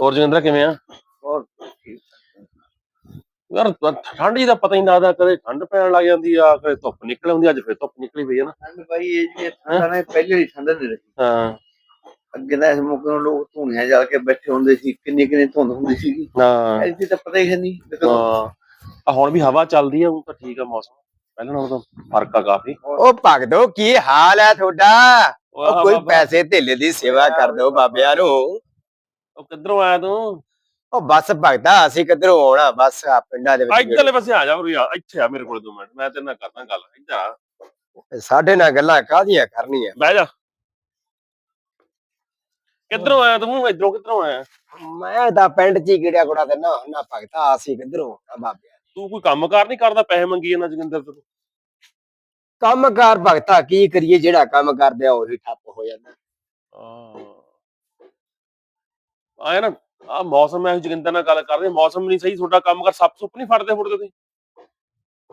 ਹੋਰ ਜਗਿੰਦਰ ਕਿਵੇਂ ਆ? ਹੋਰ ਠੀਕ ਯਾਰ ਠੰਡ ਜੀ ਦਾ ਪਤਾ ਹੀ ਨਹੀਂ ਲੱਗਦਾ ਕਦੇ ਠੰਡ ਪੈਣ ਲੱਗ ਜਾਂਦੀ ਆ ਕਦੇ ਧੁੱਪ ਨਿਕਲ ਆਉਂਦੀ ਅੱਜ ਫਿਰ ਧੁੱਪ ਨਿਕਲੀ ਪਈ ਆ ਨਾ। ਠੰਡ ਬਾਈ ਇਹ ਜੀ ਠੰਡਾ ਨੇ ਪਹਿਲੇ ਹੀ ਠੰਡ ਨਹੀਂ ਰਹੀ। ਹਾਂ। ਅੱਗੇ ਤਾਂ ਇਸ ਮੌਕੇ ਨੂੰ ਲੋਕ ਧੂਣੀਆਂ ਜਲ ਕੇ ਬੈਠੇ ਹੁੰਦੇ ਸੀ ਕਿੰਨੀ ਕਿੰਨੀ ਧੁੰਦ ਹੁੰਦੀ ਸੀਗੀ। ਹਾਂ। ਐਸੀ ਤਾਂ ਪਤਾ ਹੀ ਹੈ ਨਹੀਂ ਹਾਂ। ਆ ਹੁਣ ਵੀ ਹਵਾ ਚੱਲਦੀ ਆ ਹੁਣ ਤਾਂ ਠੀਕ ਆ ਮੌਸਮ। ਪਹਿਲਾਂ ਨਾਲੋਂ ਤਾਂ ਫ਼ਰਕ ਆ ਕਾਫੀ। ਉਹ ਭਗਤੋ ਕੀ ਹਾਲ ਹੈ ਤੁਹਾਡਾ? ਉਹ ਉਹ ਕੋਈ ਪੈਸੇ ਧੇਲੇ ਦੀ ਸੇਵਾ ਕਰ ਦਿਓ ਬਾਬਿਆਂ ਨੂੰ। ਉਹ ਕਿੱਧਰੋਂ ਆਇਆ ਤੂੰ? ਉਹ ਬਸ ਭਗਤਾ ਅਸੀਂ ਕਿੱਧਰੋਂ ਆਉਣਾ? ਬਸ ਆ ਪਿੰਡਾਂ ਦੇ ਵਿੱਚ ਇੱਧਰਲੇ ਪਾਸੇ ਆ ਜਾ ਉਰੇ ਆ ਇੱਥੇ ਆ ਮੇਰੇ ਕੋਲ ਦੋ ਮਿੰਟ ਮੈਂ ਤੇਰੇ ਨਾਲ ਕਰਦਾ ਗੱਲ ਇੱਧਰ ਆ। ਸਾਡੇ ਨਾਲ ਗੱਲਾਂ ਕਾਹਦੀਆਂ ਕਰਨੀਆਂ? ਬਹਿ ਜਾ। ਕਿੱਧਰੋਂ ਆਇਆ ਤੂੰ? ਇੱਧਰੋਂ ਕਿੱਧਰੋਂ ਆਇਆ? ਮੈਂ ਤਾਂ ਪਿੰਡ 'ਚ ਹੀ ਕਿਹੜਿਆ ਕੋੜਾ ਤੇ ਨਾ ਨਾ ਭਗਤਾ ਅਸੀਂ ਕਿੱਧਰੋਂ ਆਉਣਾ ਬਾਬਿਆਂ ਤੂੰ ਕੋਈ ਕੰਮਕਾਰ ਨਹੀਂ ਕਰਦਾ ਪੈਸੇ ਮੰਗੀ ਜਾਂਦਾ ਜਗਿੰਦਰ ਤੋਂ ਕੰਮਕਾਰ ਭਗਤਾ ਕੀ ਕਰੀਏ ਜਿਹੜਾ ਕੰਮ ਕਰਦੇ ਆ ਉਹੀ ਠੱਪ ਹੋ ਜਾਂਦਾ। ਆਇਆ ਨਾ ਆ ਮੌਸਮ ਮੈਂ ਜਗਿੰਦਰ ਨਾਲ ਗੱਲ ਕਰ ਰਿਹਾ ਮੌਸਮ ਨਹੀਂ ਸਹੀ ਤੁਹਾਡਾ ਕੰਮ ਕਰ ਸੱਪ ਸੁੱਪ ਨਹੀਂ ਫੜਦੇ ਫੁੱਟਦੇ ਤੁਸੀਂ?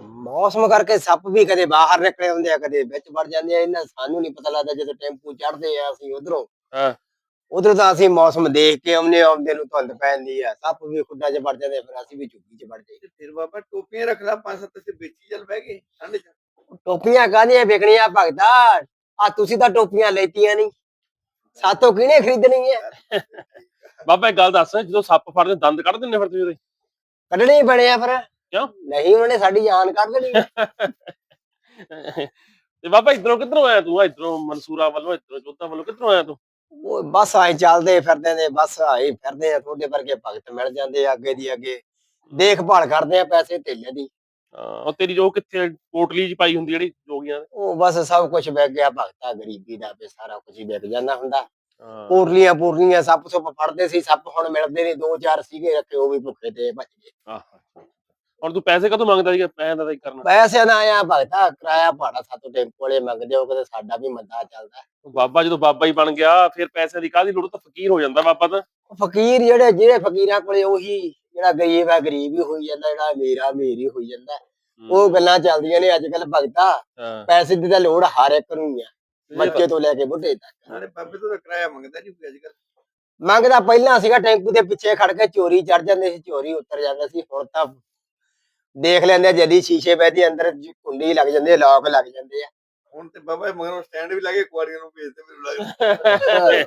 ਮੌਸਮ ਕਰਕੇ ਸੱਪ ਵੀ ਕਦੇ ਬਾਹਰ ਨਿਕਲੇ ਹੁੰਦੇ ਆ ਕਦੇ ਵਿੱਚ ਵੜ ਜਾਂਦੇ ਆ ਇਹਨਾਂ ਸਾਨੂੰ ਨਹੀਂ ਪਤਾ ਲੱਗਦਾ ਜਦੋਂ ਟੈਂਪੂ ਚੜਦੇ ਆ ਅਸੀਂ ਉਧਰੋਂ। ਹਾਂ। ਉਧਰ ਤਾਂ ਅਸੀਂ ਮੌਸਮ ਦੇਖ ਕੇ ਆਉਂਦੇ ਆ, ਆਉਂਦੇ ਨੂੰ ਧੁੰਦ ਪੈਂਦੀ ਆ ਸੱਪ ਵੀ ਖੁੱਡਾਂ 'ਚ ਵੜ ਜਾਂਦੇ ਫਿਰ ਅਸੀਂ ਵੀ ਝੁੱਗੀ 'ਚ ਵੜ ਜਾਈਏ। ਫਿਰ ਬਾਬਾ ਟੋਪੀਆਂ ਰੱਖ ਲਾ ਪੰਜ ਸੱਤ ਤੇ ਵੇਚੀ ਚੱਲ ਬਹਿ ਗਏ ਠੰਡ ਚ। ਟੋਪੀਆਂ ਕਾਹਦੀਆਂ ਵਿਕਣੀਆਂ ਭਗਤਾ? ਆ ਤੁਸੀਂ ਤਾਂ ਟੋਪੀਆਂ ਲੈਤੀਆਂ ਨਹੀਂ। ਸਾਤੋਂ ਕਿਹਨੇ ਖਰੀਦਣੀਆਂ? ਬਾਬਾ ਇੱਕ ਗੱਲ ਦੱਸ ਜਦੋਂ ਸੱਪ ਫੜਦੇ ਦੰਦ ਕੱਢ ਦਿੰਦੇ ਫਿਰ ਤੁਸੀਂ ਉਹਦੇ? ਕੱਢਣੇ ਹੀ ਬਣੇ ਆ ਫਿਰ। ਕਿਉਂ? ਨਹੀਂ ਉਹਨਾਂ ਨੇ ਸਾਡੀ ਜਾਨ ਕੱਢ ਦੇਣੀ। ਆ। ਤੇ ਬਾਬਾ ਇਧਰੋਂ ਕਿੱਧਰੋਂ ਆਇਆ ਤੂੰ? ਇਧਰੋਂ ਮਨਸੂਰਾ ਵੱਲੋਂ ਇਧਰੋਂ ਜੋਧਾ ਵੱਲੋਂ ਕਿੱਧਰੋਂ ਆਇਆ ਤੂੰ? ਉਹ ਬਸ ਆਏ ਚੱਲਦੇ ਫਿਰਦੇ ਨੇ ਬਸ ਆਏ ਫਿਰਦੇ ਆ ਤੁਹਾਡੇ ਵਰਗੇ ਭਗਤ ਮਿਲ ਜਾਂਦੇ ਆ ਅੱਗੇ ਦੀ ਅੱਗੇ। ਦੇਖਭਾਲ ਕਰਦੇ ਆ ਪੈਸੇ ਧੇਲੇ ਦੀ। ਹਾਂ, ਉਹ ਤੇਰੀ ਜੋ ਕਿੱਥੇ ਪੋਟਲੀ ਚ ਪਾਈ ਹੁੰਦੀ ਜਿਹੜੀ ਜੋਗੀਆਂ ਉਹ ਬਸ ਸਭ ਕੁਝ ਵਿਕ ਗਿਆ ਭਗਤਾ ਗਰੀਬੀ ਦਾ ਤੇ ਸਾਰਾ ਕੁਝ ਹੀ ਵਿਕ ਜਾਂਦਾ ਹੁੰਦਾ। ਪੂਰਲੀਆਂ ਪੂਰਲੀਆਂ ਸੱਪ ਸੁੱਪ ਫੜਦੇ ਸੀ ਸੱਪ ਹੁਣ ਮਿਲਦੇ ਨਹੀਂ ਦੋ ਚਾਰ ਸੀਗੇ ਰੱਖੇ ਉਹ ਵੀ ਭੁੱਖੇ ਤੇ ਭੱਜ ਗਏ। ਆਹ, ਹੁਣ ਤੂੰ ਪੈਸੇ ਕਦੋਂ ਮੰਗਦਾ ਸੀਗਾ? ਪੈਸੇ ਦਾ ਕੀ ਕਰਨਾ। ਪੈਸੇ ਨਾ ਆਇਆ ਭਗਤਾ ਕਿਰਾਇਆ ਭਾੜਾ ਸਾਤੋਂ ਟੈਂਪੋ ਵਾਲੇ ਮੰਗਦੇ ਹੋ ਕਦੇ ਸਾਡਾ ਵੀ ਮੰਦਾ ਚੱਲਦਾ। ਬਾਬਾ ਜਦੋਂ ਬਾਬਾ ਹੀ ਬਣ ਗਿਆ ਫਿਰ ਪੈਸਿਆਂ ਦੀ ਕਾਹਦੀ ਲੋੜ? ਤਾਂ ਫਕੀਰ ਹੋ ਜਾਂਦਾ ਬਾਬਾ ਤਾਂ। ਫਕੀਰ ਜਿਹੜੇ ਜਿਹੜੇ ਫਕੀਰਾਂ ਕੋਲੇ ਉਹੀ ਜਿਹੜਾ ਗਰੀਬ ਆ ਗਰੀਬ ਹੀ ਹੋਈ ਜਾਂਦਾ ਜਿਹੜਾ ਅਮੀਰ ਆ ਅਮੀਰ ਹੀ ਹੋਈ ਜਾਂਦਾ। ਉਹ ਗੱਲਾਂ ਚੱਲਦੀਆਂ ਨੇ ਅੱਜ ਕੱਲ ਭਗਤਾ। ਹਾਂ। ਪੈਸੇ ਦੀ ਤਾਂ ਲੋੜ ਹਰ ਇੱਕ ਨੂੰ ਹੀ ਆ। ਬੱਚੇ ਤੋਂ ਲੈ ਕੇ ਬੁੱਢੇ ਤੱਕ। ਨਾਲੇ ਬਾਬੇ ਤੋਂ ਤਾਂ ਕਿਰਾਇਆ ਮੰਗਦਾ ਨਹੀਂ ਕੋਈ ਅੱਜ ਕੱਲ ਮੰਗਦਾ ਪਹਿਲਾਂ ਸੀਗਾ ਟੈਂਪੂ ਦੇ ਪਿੱਛੇ ਖੜ ਕੇ ਚੋਰੀ ਚੜ ਜਾਂਦੇ ਸੀ ਚੋਰੀ ਉਤਰ ਜਾਂਦੇ ਸੀ ਹੁਣ ਤਾਂ ਦੇਖ ਲੈਂਦੇ ਆ ਜਦੀ ਸ਼ੀਸ਼ੇ ਬੈਠੀ ਅੰਦਰ ਜ- ਕੁੰਡੀ ਲੱਗ ਜਾਂਦੀ ਆ ਲੌਕ ਲੱਗ ਜਾਂਦੇ ਆ। ਹੁਣ ਤੇ ਬਾਬਾ ਮਗਰੋਂ ਸਟੈਂਡ ਵੀ ਲਾਗੇ ਕੁਆਰੀਆਂ ਨੂੰ ਭੇਜਦੇ ਮੈਨੂੰ ਲੱਗਦਾ।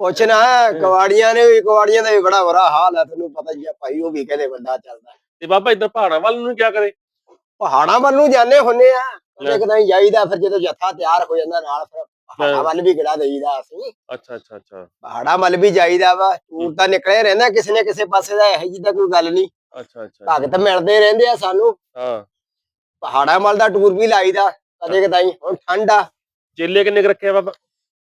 ਪੁੱਛ ਨਾ ਕਵਾੜੀਆਂ ਨੇ ਵੀ ਕਵਾੜੀਆਂ ਦਾ ਵੀ ਬੜਾ ਬੁਰਾ ਹਾਲ ਹੈ ਤੈਨੂੰ ਪਤਾ ਹੀ ਆ ਭਾਈ ਉਹ ਵੀ ਕਹਿੰਦੇ ਬੰਦਾ ਚੱਲਦਾ। ਤੇ ਬਾਬਾ ਇੱਧਰ ਪਹਾੜਾਂ ਵੱਲ ਨੂੰ ਕੀ ਕਰੇ? ਪਹਾੜਾਂ ਵੱਲ ਨੂੰ ਜਾਂਦੇ ਹੁੰਨੇ ਆ। ਇੱਕ ਤਾਂ ਜਾਈਦਾ ਫਿਰ ਜਦੋਂ ਜੱਥਾ ਤਿਆਰ ਹੋ ਜਾਂਦਾ ਨਾਲ ਫਿਰ ਪਹਾੜਾਂ। ਵੱਲ ਵੀ ਕਿਹੜਾ ਦੇਈਦਾ ਅਸੀਂ। ਅੱਛਾ ਅੱਛਾ ਅੱਛਾ। ਪਹਾੜਾਂ ਵੱਲ ਵੀ ਜਾਈਦਾ ਵਾ ਟੂਰ ਤਾਂ ਨਿਕਲੇ ਰਹਿੰਦਾ ਕਿਸੇ ਨੇ ਕਿਸੇ ਪਾਸੇ ਦਾ ਇਹੋ ਤਾਂ ਕੋਈ ਗੱਲ ਨਹੀਂ। ਅੱਛਾ ਅੱਛਾ ਭਗਤ ਮਿਲਦੇ ਰਹਿੰਦੇ ਆ ਸਾਨੂੰ। ਹਾਂ। ਪਹਾੜਾਂ ਵੱਲ ਦਾ ਟੂਰ ਵੀ ਲਾਈਦਾ ਕਦੇ ਕਦਾਈ ਹੁਣ ਠੰਡ ਆ। ਚੇਲੇ ਕਿੰਨੇ ਕੁ ਬਾਬਾ?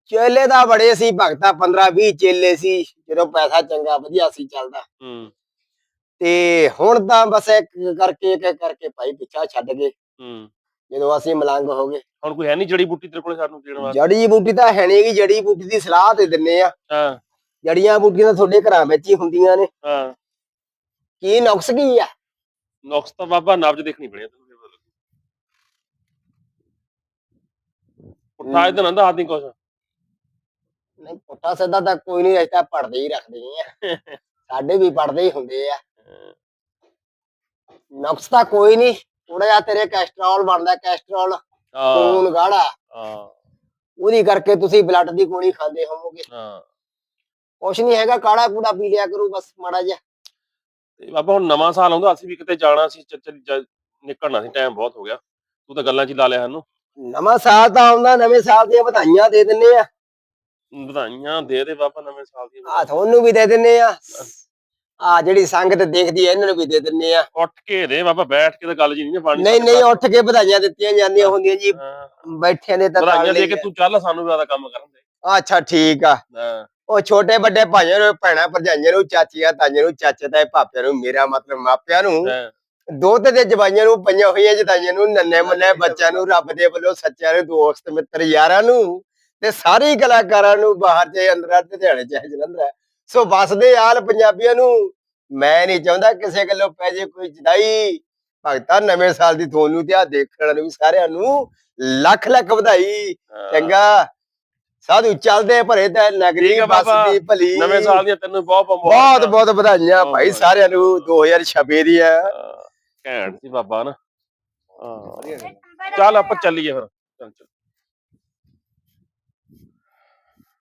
ਚੇਲੇ ਦਾ ਬੜੇ ਸੀ ਭਗਤਾ 15 20 ਚੇਲੇ ਸੀ ਜਦੋਂ ਪੈਸਾ ਚੰਗਾ ਵਧੀਆ ਸੀ ਚੱਲਦਾ। ਹੂੰ। ਤੇ ਹੁਣ ਤਾਂ ਬਸ ਇੱਕ ਕਰਕੇ ਇੱਕ ਇੱਕ ਕਰਕੇ ਭਾਈ ਪਿੱਛਾ ਛੱਡ ਗਏ। ਹੂੰ। ਜਦੋਂ ਅਸੀਂ ਮਲੰਗ ਹੋ ਗਏ। ਹੁਣ ਕੋਈ ਹੈ ਨਹੀਂ ਜੜੀ ਬੂਟੀ ਤੇਰੇ ਕੋਲੇ ਸਾਨੂੰ ਦੇਣ ਵਾਸਤੇ? ਜੜੀ ਬੂਟੀ ਤਾਂ ਹੈ ਨੀ ਗੀ ਜੜੀ ਬੂਟੀ ਦੀ ਸਲਾਹ ਦੇ ਦਿੰਨੇ ਆ। ਹਾਂ। ਜੜੀਆਂ ਬੂਟੀਆਂ ਤਾਂ ਤੁਹਾਡੇ ਘਰਾਂ ਵਿੱਚ ਹੀ ਹੁੰਦੀਆਂ ਨੇ। ਹਾਂ। ਕੀ ਨੁਕਸ ਕੀ ਆ? ਨੁਕਸ ਤਾਂ ਬਾਬਾ ਨਬਜ ਦੇਖਣੀ ਪਣੀ ਤੈਨੂੰ ਫਿਰ ਪਤਾ ਲੱਗੂ। ਪੁੱਠਾ ਇਦਾਂ ਨਾ ਦੱਸ ਦੀ ਕੁਛ। ਨਹੀਂ ਪੁੱਠਾ ਸਿੱਧਾ ਤਾਂ ਕੋਈ ਨਹੀਂ ਰਸਤਾ ਪੜਦੇ ਹੀ ਰੱਖਦੇ ਆ। ਸਾਡੇ ਵੀ ਪੜਦੇ ਹੀ ਹੁੰਦੇ ਆ। ਨੁਕਸ ਤਾਂ ਕੋਈ ਨਹੀਂ ਥੋੜਾ ਜਿਹਾ ਤੇਰੇ ਕੈਸਟਰੋਲ ਬਣਦਾ ਕੈਸਟਰੋਲ ਹਾਂ। ਖੂਨ ਗਾੜਾ। ਹਾਂ। ਉਹਦੀ ਕਰਕੇ ਤੁਸੀਂ ਬਲੱਡ ਦੀ ਗੋਲੀ ਖਾਂਦੇ ਹੋਵੋਗੇ। ਹਾਂ। ਕੁਛ ਨਹੀਂ ਹੈਗਾ ਕਾੜਾ ਕੂੜਾ ਪੀ ਲਿਆ ਕਰੋ ਬਸ ਮਾੜਾ ਜਿਹਾ। ਤੇ ਬਾਬਾ ਹੁਣ ਨਵਾਂ ਸਾਲ ਆਉਂਦਾ ਅਸੀਂ ਵੀ ਕਿਤੇ ਜਾਣਾ ਸੀ ਚ- ਚ- ਨਿਕਲਣਾ ਸੀ ਟਾਈਮ ਬਹੁਤ ਹੋ ਗਿਆ। ਤੂੰ ਤਾਂ ਗੱਲਾਂ 'ਚ ਹੀ ਲਾ ਲਿਆ ਸਾਨੂੰ। ਨਵਾਂ ਸਾਲ ਤਾਂ ਆਉਂਦਾ ਨਵੇਂ ਸਾਲ ਦੀਆਂ ਵਧਾਈਆਂ ਦੇ ਦਿੰਨੇ ਆ। ਵਧਾਈਆਂ ਦੇ ਦੇ ਬਾਬਾ ਨਵੇਂ ਸਾਲ ਦੀਆਂ ਆ ਤੁਹਾਨੂੰ ਵੀ ਦੇ ਦਿੰਨੇ ਆ। ਆ ਜਿਹੜੀ ਸੰਗਤ ਦੇਖਦੀ ਐ ਇਹਨਾਂ ਨੂੰ ਵੀ ਦੇ ਦਿੰਨੇ ਆ। ਉੱਠ ਕੇ ਦੇ ਬਾਬਾ ਬੈਠ ਕੇ ਤਾਂ ਗੱਲ ਜੀ ਨਹੀਂ ਪਾਣੀ ਨਹੀਂ ਨਹੀਂ ਉੱਠ ਕੇ ਵਧਾਈਆਂ ਦਿੱਤੀਆਂ ਜਾਂਦੀਆਂ ਹੁੰਦੀਆਂ ਜੀ। ਬੈਠਿਆਂ ਦੇ ਤਾਂ ਵਧਾਈਆਂ ਦੇ ਕੇ ਤੂੰ ਚੱਲ ਸਾਨੂੰ ਵੀ ਆਦਾ ਕੰਮ ਕਰਨ ਦੇ। ਅੱਛਾ ਠੀਕ ਆ। ਹਾਂ। ਉਹ ਛੋਟੇ ਵੱਡੇ ਭਾਈਆਂ ਨੂੰ ਭੈਣਾਂ ਭਰਜਾਈਆਂ ਨੂੰ ਚਾਚੀਆਂ ਤਾਈਆਂ ਨੂੰ ਚਾਚੇ ਤਾਏ ਭਾਪਿਆਂ ਨੂੰ ਮੇਰਾ ਮਤਲਬ ਮਾਪਿਆਂ ਨੂੰ ਹਾਂ, ਦੋਤੇ ਦੇ ਜਵਾਈਆਂ ਨੂੰ ਪਈਆਂ ਹੋਈਆਂ ਜਦਾਈਆਂ ਨੂੰ ਨੰਨੇ ਮੁੰਨੇ ਬੱਚਿਆਂ ਨੂੰ ਰੱਬ ਦੇ ਵੱਲੋਂ ਸੱਚਿਆਂ ਨੂੰ ਦੋਸਤ ਮਿੱਤਰ ਯਾਰਾਂ ਨੂੰ ਤੇ ਸਾਰੇ ਹੀ ਕਲਾਕਾਰਾਂ ਨੂੰ ਬਾਹਰ ਚ ਅੰਦਰ ਤੇ ਦਿਹਾੜੇ ਚ ਜਲੰਧਰ ਸੋ ਵਸਦੇ ਆਲ ਪੰਜਾਬੀਆਂ ਨੂੰ ਮੈਂ ਨਹੀਂ ਚਾਹੁੰਦਾ ਕਿਸੇ ਗੱਲੋਂ ਪੈ ਜੇ ਕੋਈ ਜਦਾਈ। ਭਗਤਾ ਨਵੇਂ ਸਾਲ ਦੀ ਤੁਹਾਨੂੰ ਤੇ ਆ ਦੇਖਣ ਨੂੰ ਵੀ ਸਾਰਿਆਂ ਨੂੰ ਲੱਖ ਲੱਖ ਵਧਾਈ। ਚੰਗਾ। ਸਾਧੂ ਚੱਲਦੇ ਭਰੇ ਤੇ ਨਗਰੀ ਬੱਸ ਦੀ ਭਲੀ। ਨਵੇਂ ਸਾਲ ਦੀਆਂ ਤੈਨੂੰ ਬਹੁਤ ਬਹੁਤ ਬਹੁਤ ਵਧਾਈਆਂ ਭਾਈ। ਸਾਰਿਆਂ ਨੂੰ 2026 ਦੀਆਂ ਹਾਂ, ਘੈਂਟ ਸੀ ਬਾਬਾ ਨਾ। ਚੱਲ ਆਪਾਂ ਚੱਲੀਏ ਫਿਰ। ਚੱਲ ਚੱਲ।